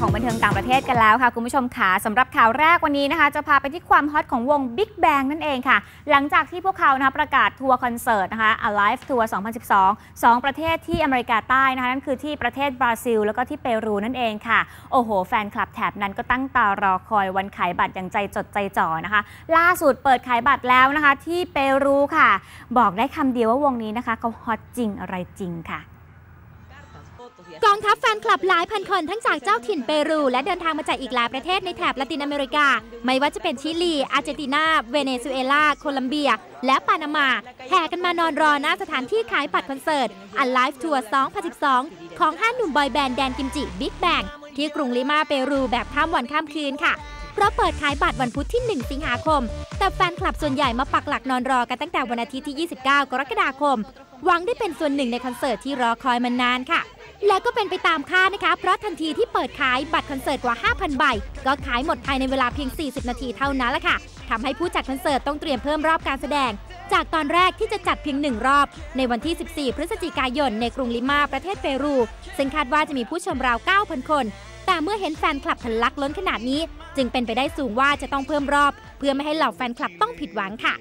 ของบันเทิงต่างประเทศกันแล้วค่ะ คุณผู้ชมค่ะสำหรับข่าวแรกวันนี้นะคะ จะพาไปที่ความฮอตของวง Big Bang นั่นเองค่ะ หลังจากที่พวกเขานะคะประกาศทัวร์คอนเสิร์ตนะคะ Alive Tour 2012 2 ประเทศที่อเมริกาใต้นะคะ นั่นคือที่ประเทศบราซิล แล้วก็ที่เปรูนั่นเองค่ะ โอ้โห แฟนคลับแถบนั้นก็ตั้งตารอคอยวันขายบัตรอย่างใจจดใจจ่อนะคะ ล่าสุดเปิดขายบัตรแล้วนะคะ ที่เปรูค่ะ บอกได้คำเดียวว่าวงนี้นะคะเขาฮอตจริงอะไรจริงค่ะ กองทัพแฟนคลับหลายพันคนทั้งจากเจ้าถิ่นเปรู และเดินทางมาจากอีกหลายประเทศในแถบละตินอเมริกา ไม่ว่าจะเป็นชิลี อาร์เจนตินา เวเนซุเอลา โคลัมเบีย และปานามาแห่กันมานอนรอหน้าสถานที่ขายบัตรคอนเสิร์ต Alive Tour 2012 ของห้าหนุ่มบอยแบนด์แดนกิมจิบิ๊กแบงที่กรุงลิมาเปรูแบบข้ามวันข้ามคืนค่ะเพราะเปิดขายบัตรวันพุธที่ 1 สิงหาคม แต่แฟนคลับส่วนใหญ่มาปักหลักนอนรอกันตั้งแต่วันอาทิตย์ที่ 29 กรกฎาคม หวังได้เป็นส่วนหนึ่งในคอนเสิร์ตที่รอคอยมานานค่ะ และก็เป็นไปตามคาดนะคะ เพราะทันทีที่เปิดขายบัตรคอนเสิร์ตกว่า 5,000 ใบ ก็ขายหมดภายในเวลาเพียง 40 นาทีเท่านั้นละค่ะทำให้ผู้จัดคอนเสิร์ตต้องเตรียมเพิ่มรอบการแสดง จากตอนแรกที่จะจัดเพียงหนึ่งรอบ ในวันที่ 14 พฤศจิกายน ในกรุงลิมาประเทศเปรู ซึ่งคาดว่าจะมีผู้ชมราว 9,000 คน แต่เมื่อเห็นแฟนคลับทะลักล้นขนาดนี้ จึงเป็นไปได้สูงว่าจะต้องเพิ่มรอบ เพื่อไม่ให้เหล่าแฟนคลับต้องผิดหวังค่ะ